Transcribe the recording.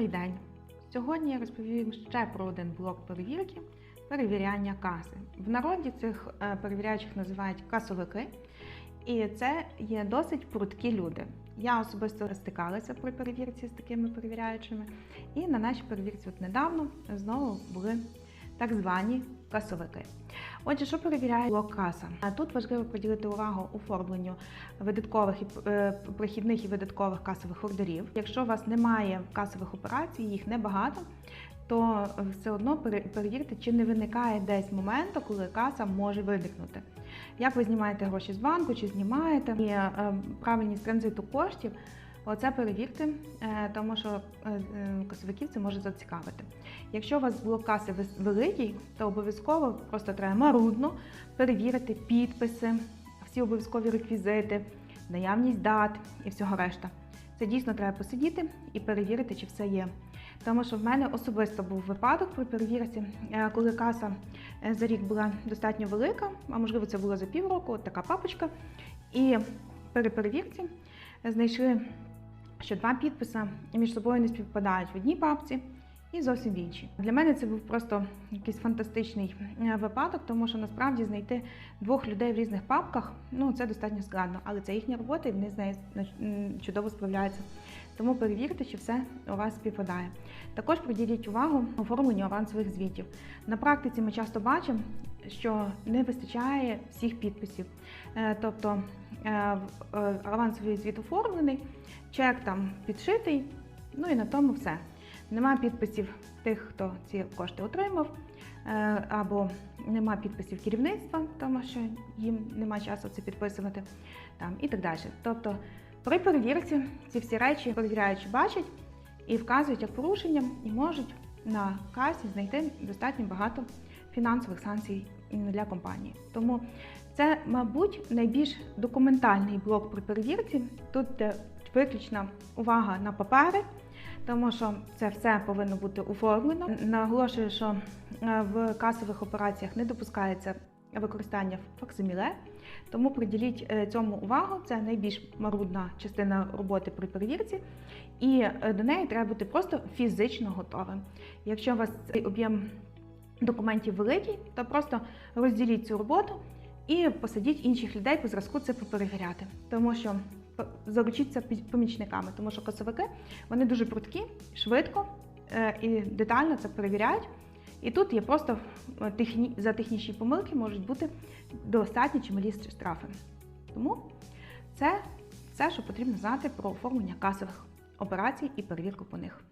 Добрий день! Сьогодні я розповім ще про один блок перевірки перевіряння каси. В народі цих е, перевіряючих називають касовики, і це є досить прудкі люди. Я особисто стикалася при перевірці з такими перевіряючими, і на нашій перевірці от недавно знову були так звані касовики. Отже, що перевіряє блок каса? Тут важливо приділити увагу оформленню видаткових і е, прихідних і видаткових касових ордерів. Якщо у вас немає касових операцій, їх небагато, то все одно пере- перевірте, чи не виникає десь моменту, коли каса може виникнути. Як ви знімаєте гроші з банку, чи знімаєте і е, правильність транзиту коштів. Оце перевірте, е, тому що е, е, касовиків це може зацікавити. Якщо у вас блок каси великий, то обов'язково просто треба марудно перевірити підписи, всі обов'язкові реквізити, наявність дат і всього решта. Це дійсно треба посидіти і перевірити, чи все є. Тому що в мене особисто був випадок при перевірці, коли каса за рік була достатньо велика, а можливо це було за півроку, от така папочка. І при перевірці знайшли, що два підписи між собою не співпадають в одній папці і зовсім в іншій. Для мене це був просто якийсь фантастичний е, випадок, тому що насправді знайти двох людей в різних папках ну це достатньо складно, але це їхня робота, і вони з нею чудово справляються. Тому перевірте, чи все у вас співпадає. Також приділіть увагу оформленню авансових звітів. На практиці ми часто бачимо, що не вистачає всіх підписів. Е, Тобто е, е, авансовий звіт оформлений, чек там підшитий, ну і на тому все. Нема підписів тих, хто ці кошти отримав, або нема підписів керівництва, тому що їм нема часу це підписувати, там, і так далі. Тобто при перевірці ці всі речі перевіряючі бачать і вказують як порушення, і можуть на касі знайти достатньо багато фінансових санкцій для компанії. Тому це, мабуть, найбільш документальний блок при перевірці. Тут виключна увага на папери, тому що це все повинно бути оформлено. Наголошую, що е, в касових операціях не допускається використання факсиміле, тому приділіть е, цьому увагу. Це найбільш марудна частина роботи при перевірці, і е, до неї треба бути просто фізично готовим. Якщо у вас цей об'єм документів великий, то просто розділіть цю роботу і посадіть інших людей по зразку це поперевіряти. Тому що заручіться помічниками, тому що косовики вони дуже прудкі, швидко е, і детально це перевіряють. І тут є просто е, техні... за технічні помилки можуть бути достатні чималі штрафи. Тому це все, що потрібно знати про оформлення касових операцій і перевірку по них.